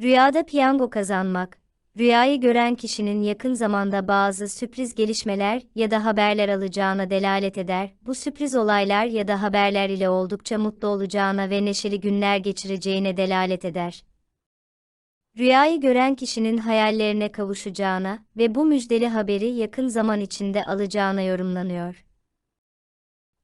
Rüyada piyango kazanmak, rüyayı gören kişinin yakın zamanda bazı sürpriz gelişmeler ya da haberler alacağına delalet eder. Bu sürpriz olaylar ya da haberler ile oldukça mutlu olacağına ve neşeli günler geçireceğine delalet eder. Rüyayı gören kişinin hayallerine kavuşacağına ve bu müjdeli haberi yakın zaman içinde alacağına yorumlanıyor.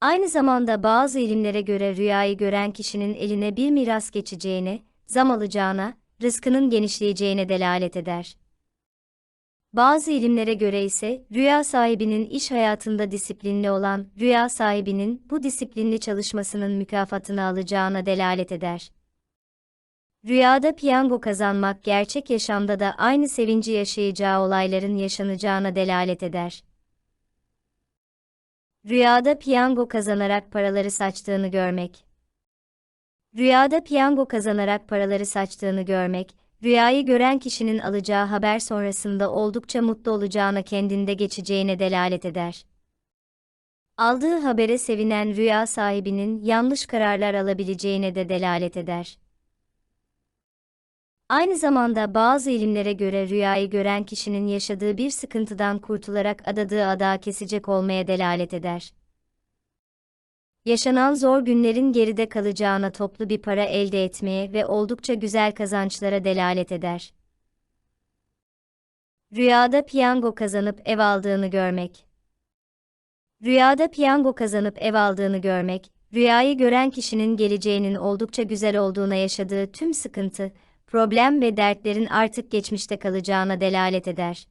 Aynı zamanda bazı ilimlere göre rüyayı gören kişinin eline bir miras geçeceğine, zam alacağına, rızkının genişleyeceğine delalet eder. Bazı ilimlere göre ise rüya sahibinin iş hayatında disiplinli olan rüya sahibinin bu disiplinli çalışmasının mükafatını alacağına delalet eder. Rüyada piyango kazanmak gerçek yaşamda da aynı sevinci yaşayacağı olayların yaşanacağına delalet eder. Rüyada piyango kazanarak paraları saçtığını görmek. Rüyada piyango kazanarak paraları saçtığını görmek, rüyayı gören kişinin alacağı haber sonrasında oldukça mutlu olacağına kendinde geçeceğine delalet eder. Aldığı habere sevinen rüya sahibinin yanlış kararlar alabileceğine de delalet eder. Aynı zamanda bazı ilimlere göre rüyayı gören kişinin yaşadığı bir sıkıntıdan kurtularak adadığı adağı kesecek olmaya delalet eder. Yaşanan zor günlerin geride kalacağına toplu bir para elde etmeye ve oldukça güzel kazançlara delalet eder. Rüyada piyango kazanıp ev aldığını görmek. Rüyada piyango kazanıp ev aldığını görmek, rüyayı gören kişinin geleceğinin oldukça güzel olduğuna yaşadığı tüm sıkıntı, problem ve dertlerin artık geçmişte kalacağına delalet eder.